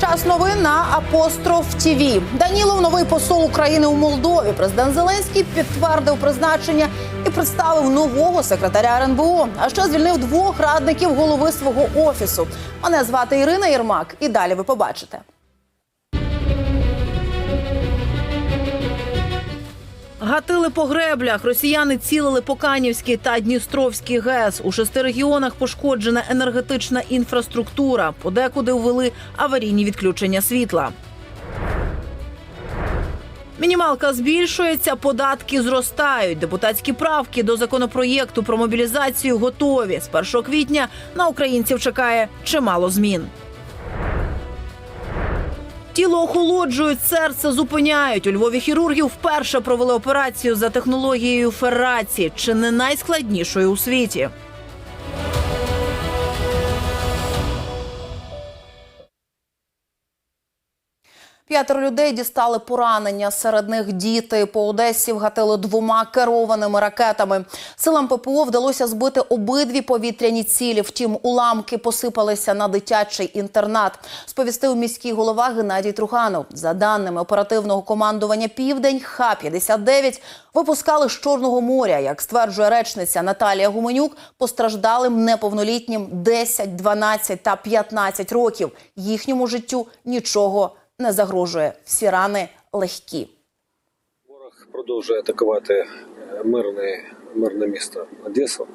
Час новин на апостроф ТІВІ. Данілов, новий посол України у Молдові. Президент Зеленський підтвердив призначення і представив нового секретаря РНБО. А ще звільнив двох радників голови свого офісу. Мене звати Ірина Єрмак. І далі ви побачите. Гатили по греблях. Росіяни цілили по Канівській та Дністровській ГЕС. У шести регіонах пошкоджена енергетична інфраструктура. Подекуди ввели аварійні відключення світла. Мінімалка збільшується, податки зростають. Депутатські правки до законопроєкту про мобілізацію готові. З 1 квітня на українців чекає чимало змін. Тіло охолоджують, серце зупиняють. У Львові хірургів вперше провели операцію за технологією ферраці, чи не найскладнішою у світі. П'ятеро людей дістали поранення. Серед них діти по Одесі вгатили двома керованими ракетами. Силам ППО вдалося збити обидві повітряні цілі. Втім, уламки посипалися на дитячий інтернат. Сповістив міський голова Геннадій Труханов. За даними оперативного командування Південь, Х-59 випускали з Чорного моря. Як стверджує речниця Наталія Гуменюк, постраждалим неповнолітнім 10, 12 та 15 років. Їхньому життю нічого не загрожує. Всі рани легкі. Ворог продовжує атакувати е, мирне, мирне місто Одесу.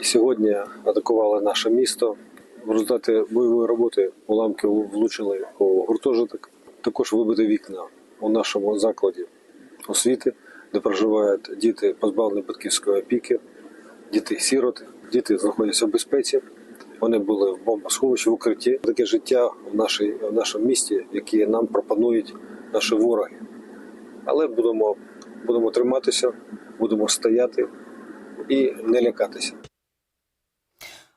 І сьогодні атакували наше місто. В результаті бойової роботи уламки влучили у гуртожиток. Також вибити вікна у нашому закладі освіти, де проживають діти позбавлені батьківської опіки, діти-сіроти. Діти знаходяться в безпеці. Вони були в бомбосховищі в укритті. Таке життя в, нашій, в нашому місті, яке нам пропонують наші вороги. Але будемо, будемо триматися, будемо стояти і не лякатися.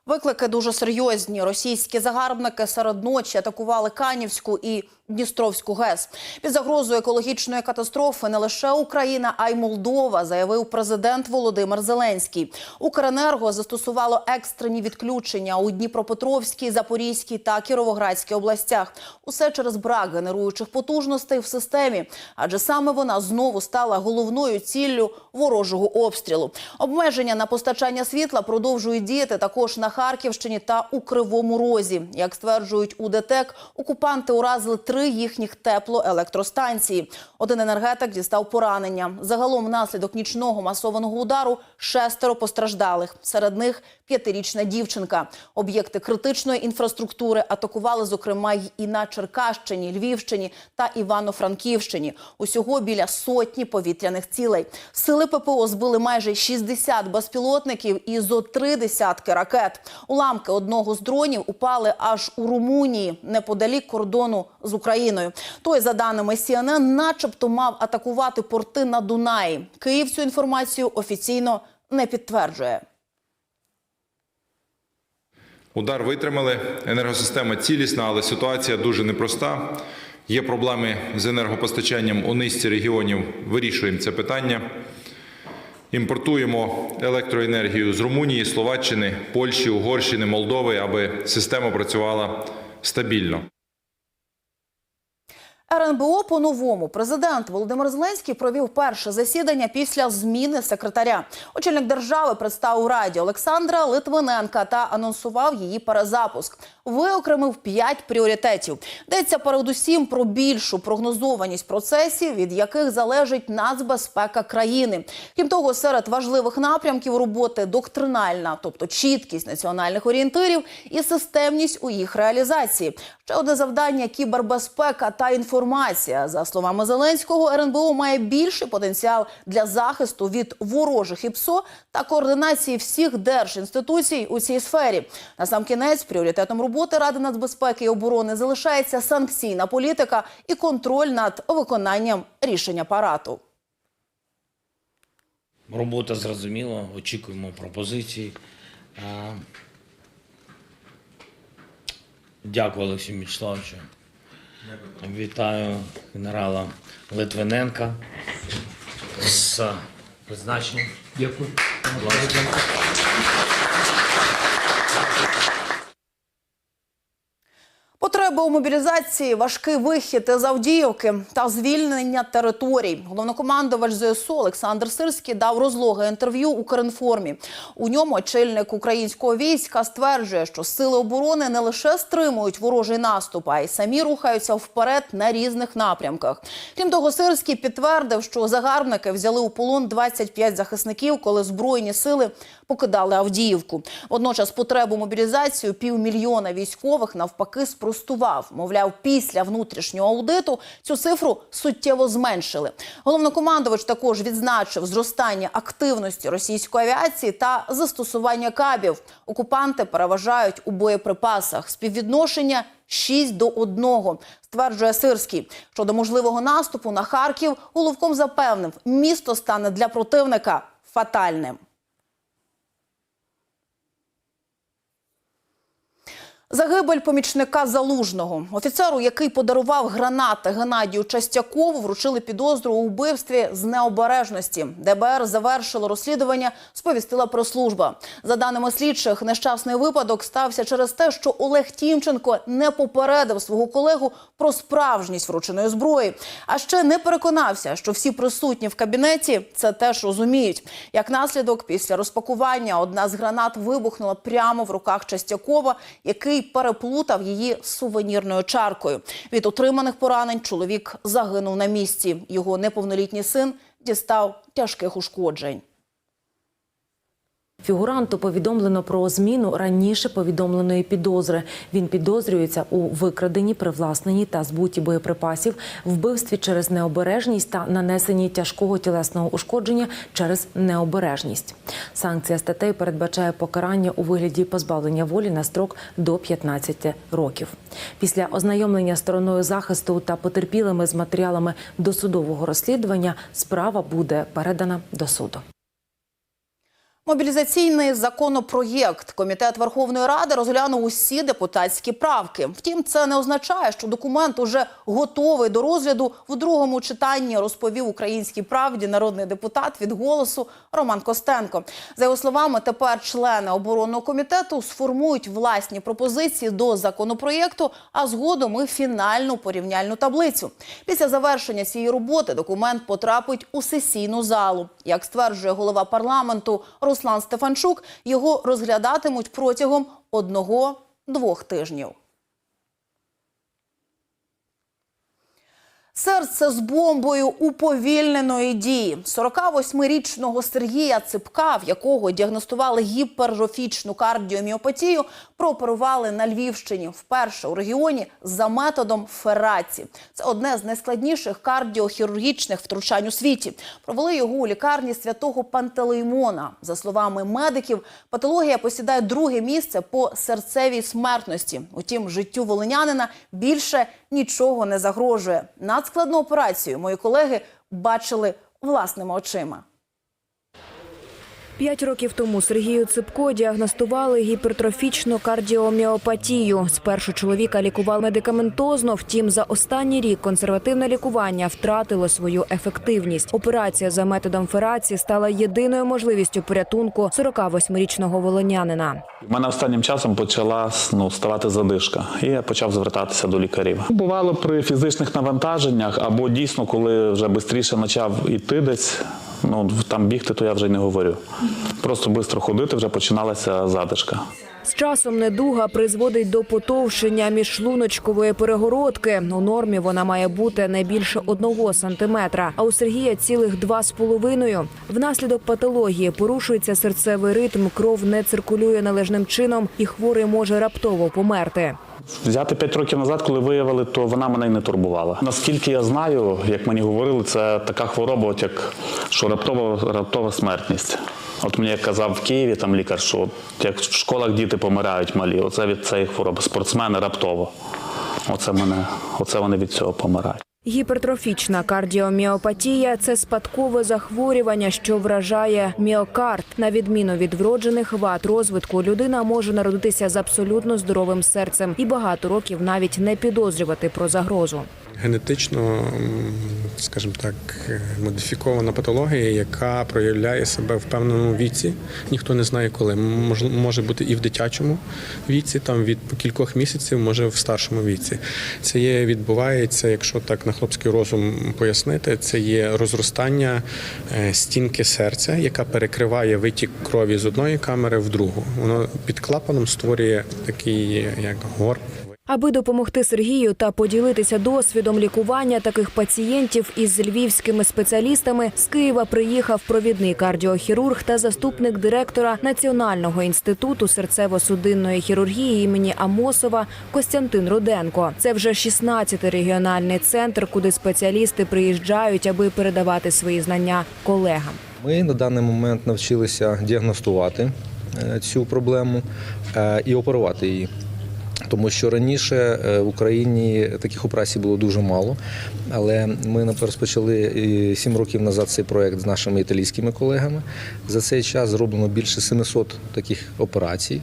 Виклики дуже серйозні. Російські загарбники серед ночі атакували Канівську і Дністровську ГЕС. Під загрозою екологічної катастрофи не лише Україна, а й Молдова, заявив президент Володимир Зеленський. Укренерго застосувало екстрені відключення у Дніпропетровській, Запорізькій та Кіровоградській областях. Усе через брак генеруючих потужностей в системі, адже саме вона знову стала головною ціллю ворожого обстрілу. Обмеження на постачання світла продовжують діяти також на Харківщині та у Кривому Розі. Як стверджують у ДТЕК, окупанти уразили три їхніх теплоелектростанції. Один енергетик дістав поранення. Загалом, внаслідок нічного масованого удару, шестеро постраждалих. Серед них п'ятирічна дівчинка. Об'єкти критичної інфраструктури атакували, зокрема, і на Черкащині, Львівщині та Івано-Франківщині. Усього біля сотні повітряних цілей. Сили ППО збили майже 60 безпілотників і зо три десятки ракет. Уламки одного з дронів упали аж у Румунії, неподалік кордону з Україною. Той, за даними CNN, начебто мав атакувати порти на Дунаї. Київ цю інформацію офіційно не підтверджує. Удар витримали. Енергосистема цілісна, але ситуація дуже непроста. Є проблеми з енергопостачанням у низці регіонів. Вирішуємо це питання. Імпортуємо електроенергію з Румунії, Словаччини, Польщі, Угорщини, Молдови, аби система працювала стабільно. РНБО по-новому. Президент Володимир Зеленський провів перше засідання після зміни секретаря. Очільник держави представив раді Олександра Литвиненка та анонсував її перезапуск. Виокремив п'ять пріоритетів. Йдеться передусім про більшу прогнозованість процесів, від яких залежить нацбезпека країни. Крім того, серед важливих напрямків роботи доктринальна, тобто чіткість національних орієнтирів і системність у їх реалізації. Ще одне завдання кібербезпека та інформація. За словами Зеленського, РНБО має більший потенціал для захисту від ворожих ІПСО та координації всіх держінституцій у цій сфері. Насамкінець пріоритетом роботи Ради нацбезпеки і оборони залишається санкційна політика і контроль над виконанням рішень апарату. Робота зрозуміла, очікуємо пропозиції. Дякую, Олексію Мячеславовичу. Вітаю генерала Литвиненка з призначенням. Дякую. Потреба у мобілізації, важкий вихід із Авдіївки та звільнення територій. Головнокомандувач ЗСУ Олександр Сирський дав розлоге інтерв'ю Укрінформі. У ньому очільник українського війська стверджує, що сили оборони не лише стримують ворожий наступ, а й самі рухаються вперед на різних напрямках. Крім того, Сирський підтвердив, що загарбники взяли у полон 25 захисників, коли збройні сили покидали Авдіївку. Водночас потребу мобілізацію півмільйона військових навпаки спростував. Мовляв, після внутрішнього аудиту цю цифру суттєво зменшили. Головнокомандувач також відзначив зростання активності російської авіації та застосування кабів. Окупанти переважають у боєприпасах. Співвідношення 6 до 1, стверджує Сирський. Щодо можливого наступу на Харків, Головком запевнив, місто стане для противника фатальним. Загибель помічника залужного офіцеру, який подарував гранати Геннадію Частякову, вручили підозру у вбивстві з необережності. ДБР завершило розслідування. Сповістила прес-служба. За даними слідчих, нещасний випадок стався через те, що Олег Тімченко не попередив свого колегу про справжність врученої зброї, а ще не переконався, що всі присутні в кабінеті це теж розуміють. Як наслідок, після розпакування одна з гранат вибухнула прямо в руках Частякова, який переплутав її сувенірною чаркою. Від отриманих поранень чоловік загинув на місці. Його неповнолітній син дістав тяжких ушкоджень. Фігуранту повідомлено про зміну раніше повідомленої підозри. Він підозрюється у викраденні, привласненні та збуті боєприпасів, вбивстві через необережність та нанесенні тяжкого тілесного ушкодження через необережність. Санкція статей передбачає покарання у вигляді позбавлення волі на строк до 15 років. Після ознайомлення стороною захисту та потерпілими з матеріалами досудового розслідування справа буде передана до суду. Мобілізаційний законопроєкт комітет Верховної Ради розглянув усі депутатські правки. Втім, це не означає, що документ уже готовий до розгляду в другому читанні. Розповів українській правді народний депутат від голосу Роман Костенко. За його словами, тепер члени оборонного комітету сформують власні пропозиції до законопроєкту, а згодом і фінальну порівняльну таблицю. Після завершення цієї роботи документ потрапить у сесійну залу. Як стверджує голова парламенту Руслан Стефанчук, його розглядатимуть протягом одного-двох тижнів. Серце з бомбою уповільненої дії 48-річного Сергія Ципка, в якого діагностували гіпертрофічну кардіоміопатію, прооперували на Львівщині вперше у регіоні за методом фераці. Це одне з найскладніших кардіохірургічних втручань у світі. Провели його у лікарні святого Пантелеймона. За словами медиків, патологія посідає друге місце по серцевій смертності. Утім, життю волинянина більше нічого не загрожує. Надскладну операцію мої колеги бачили власними очима. П'ять років тому Сергію Ципко діагностували гіпертрофічну кардіоміопатію. Спершу чоловіка лікували медикаментозно, втім за останній рік консервативне лікування втратило свою ефективність. Операція за методом ферації стала єдиною можливістю порятунку 48-річного волонянина. У мене останнім часом почала ну, ставати задишка, і я почав звертатися до лікарів. Бувало при фізичних навантаженнях або дійсно, коли вже швидше почав іти десь, ну там бігти, то я вже й не говорю. Просто швидко ходити вже починалася задишка. З часом недуга призводить до потовшення міжшлуночкової перегородки. У нормі вона має бути не більше одного сантиметра, а у Сергія цілих два з половиною. Внаслідок патології порушується серцевий ритм, кров не циркулює належним чином, і хворий може раптово померти. Взяти 5 років назад, коли виявили, то вона мене й не турбувала. Наскільки я знаю, як мені говорили, це така хвороба, от як що раптова, раптова смертність. От мені казав в Києві там лікар, що як в школах діти помирають малі, оце від цієї хвороби. Спортсмени раптово. Оце мене, оце вони від цього помирають. Гіпертрофічна кардіоміопатія це спадкове захворювання, що вражає міокард. На відміну від вроджених вад розвитку, людина може народитися з абсолютно здоровим серцем і багато років навіть не підозрювати про загрозу. Генетично, скажімо так, е, модифікована патологія, яка проявляє себе в певному віці. Ніхто не знає коли. Мож- Може бути і в дитячому віці, там від кількох місяців, може в старшому віці. Це є відбувається, якщо так на хлопський розум пояснити, це є розростання е, стінки серця, яка перекриває витік крові з одної камери в другу. Воно під клапаном створює такий як горб. Аби допомогти Сергію та поділитися досвідом лікування таких пацієнтів із львівськими спеціалістами, з Києва приїхав провідний кардіохірург та заступник директора Національного інституту серцево-судинної хірургії імені Амосова Костянтин Руденко. Це вже 16-й регіональний центр, куди спеціалісти приїжджають, аби передавати свої знання колегам. Ми на даний момент навчилися діагностувати е, цю проблему е, і оперувати її. Тому що раніше е, в Україні таких операцій було дуже мало, але ми розпочали е, сім років назад цей проект з нашими італійськими колегами. За цей час зроблено більше 700 таких операцій.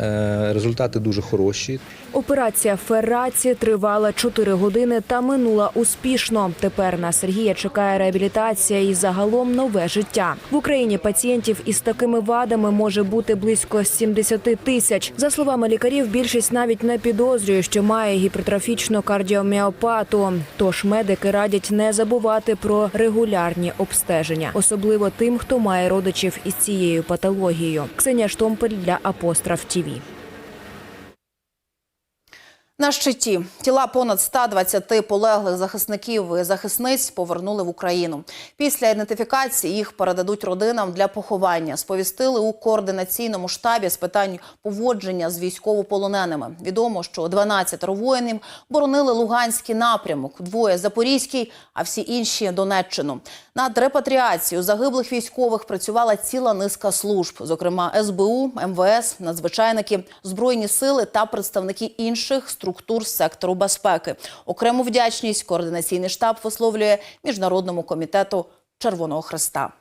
Е, Результати дуже хороші. Операція Ферраці тривала 4 години та минула успішно. Тепер на Сергія чекає реабілітація і загалом нове життя. В Україні пацієнтів із такими вадами може бути близько 70 тисяч. За словами лікарів, більшість навіть не підозрює, що має гіпертрофічну кардіоміопату. Тож медики радять не забувати про регулярні обстеження, особливо тим, хто має родичів із цією патологією. Ксенія Штомпель для Апостраф ТІВІ. На щиті тіла понад 120 полеглих захисників і захисниць повернули в Україну. Після ідентифікації їх передадуть родинам для поховання. Сповістили у координаційному штабі з питань поводження з військовополоненими. Відомо, що 12 воїнів боронили Луганський напрямок, двоє Запорізький, а всі інші Донеччину. Над репатріацією загиблих військових працювала ціла низка служб, зокрема СБУ, МВС, надзвичайники, збройні сили та представники інших структур сектору безпеки. Окрему вдячність координаційний штаб висловлює міжнародному комітету Червоного Христа.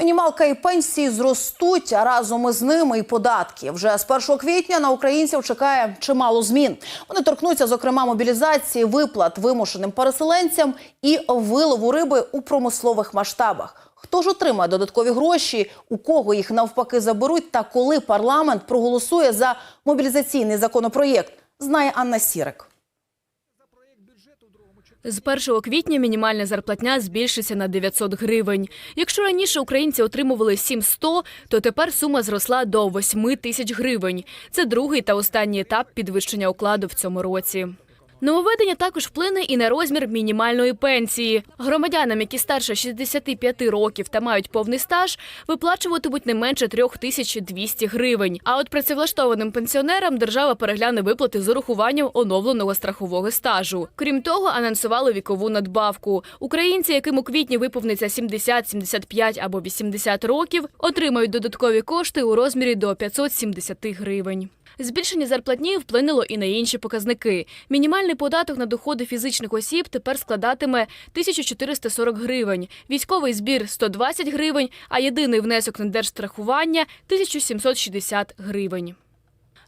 Мінімалка і пенсії зростуть, а разом із ними і податки. Вже з 1 квітня на українців чекає чимало змін. Вони торкнуться, зокрема, мобілізації, виплат вимушеним переселенцям і вилову риби у промислових масштабах. Хто ж отримає додаткові гроші, у кого їх навпаки заберуть, та коли парламент проголосує за мобілізаційний законопроєкт, знає Анна Сірик. З 1 квітня мінімальна зарплатня збільшиться на 900 гривень. Якщо раніше українці отримували 700, то тепер сума зросла до 8 тисяч гривень. Це другий та останній етап підвищення окладу в цьому році. Нововведення також вплине і на розмір мінімальної пенсії. Громадянам, які старше 65 років та мають повний стаж, виплачуватимуть не менше 3200 гривень. А от працевлаштованим пенсіонерам держава перегляне виплати з урахуванням оновленого страхового стажу. Крім того, анонсували вікову надбавку. Українці, яким у квітні виповниться 70, 75 або 80 років, отримають додаткові кошти у розмірі до 570 гривень. Збільшення зарплатні вплинуло і на інші показники. Мінімальний податок на доходи фізичних осіб тепер складатиме 1440 гривень, військовий збір 120 гривень, а єдиний внесок на держстрахування 1760 гривень.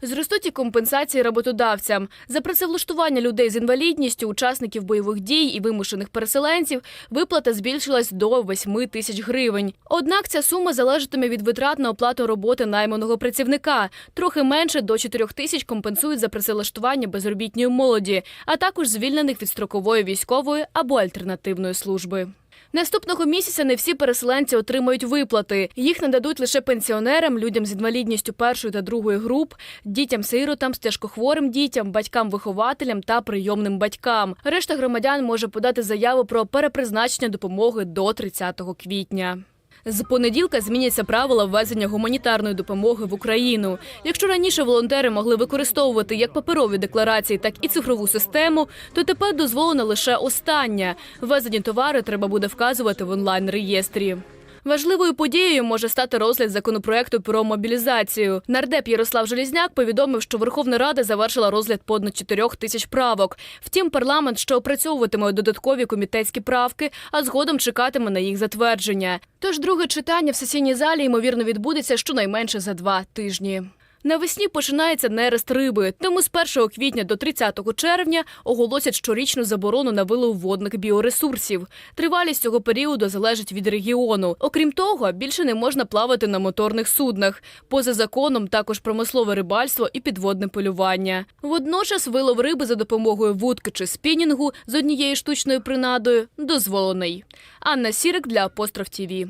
Зростуть і компенсації роботодавцям за працевлаштування людей з інвалідністю, учасників бойових дій і вимушених переселенців. Виплата збільшилась до 8 тисяч гривень. Однак ця сума залежатиме від витрат на оплату роботи найманого працівника. Трохи менше до 4 тисяч компенсують за працевлаштування безробітної молоді, а також звільнених від строкової військової або альтернативної служби. Наступного місяця не всі переселенці отримають виплати. Їх нададуть лише пенсіонерам, людям з інвалідністю першої та другої груп, дітям-сиротам, з тяжкохворим дітям, батькам-вихователям та прийомним батькам. Решта громадян може подати заяву про перепризначення допомоги до 30 квітня. З понеділка зміняться правила ввезення гуманітарної допомоги в Україну. Якщо раніше волонтери могли використовувати як паперові декларації, так і цифрову систему, то тепер дозволено лише остання. Ввезені товари треба буде вказувати в онлайн-реєстрі. Важливою подією може стати розгляд законопроекту про мобілізацію. Нардеп Ярослав Желізняк повідомив, що Верховна Рада завершила розгляд понад 4 тисяч правок. Втім, парламент ще опрацьовуватиме додаткові комітетські правки, а згодом чекатиме на їх затвердження. Тож друге читання в сесійній залі ймовірно відбудеться щонайменше за два тижні. Навесні починається нерест риби, тому з 1 квітня до 30 червня оголосять щорічну заборону на вилов водних біоресурсів. Тривалість цього періоду залежить від регіону. Окрім того, більше не можна плавати на моторних суднах. Поза законом також промислове рибальство і підводне полювання. Водночас вилов риби за допомогою вудки чи спінінгу з однією штучною принадою дозволений. Анна Сірик для Апостроф ТІВІ.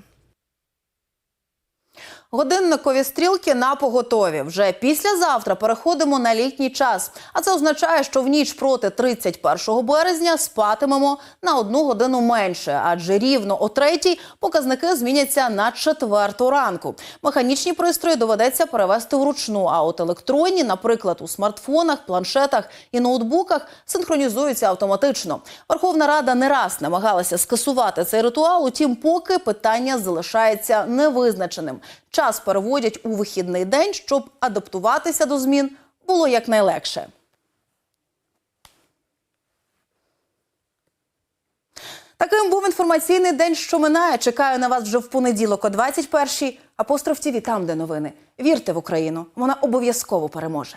Годинникові стрілки на поготові. Вже післязавтра переходимо на літній час. А це означає, що в ніч проти 31 березня спатимемо на одну годину менше, адже рівно о третій показники зміняться на четверту ранку. Механічні пристрої доведеться перевести вручну, а от електронні, наприклад, у смартфонах, планшетах і ноутбуках, синхронізуються автоматично. Верховна Рада не раз намагалася скасувати цей ритуал, утім, поки питання залишається невизначеним. Час переводять у вихідний день, щоб адаптуватися до змін було якнайлегше. Таким був інформаційний день, що минає. Чекаю на вас вже в понеділок о 21-й. Апостроф ТІВІ, там, де новини. Вірте в Україну, вона обов'язково переможе.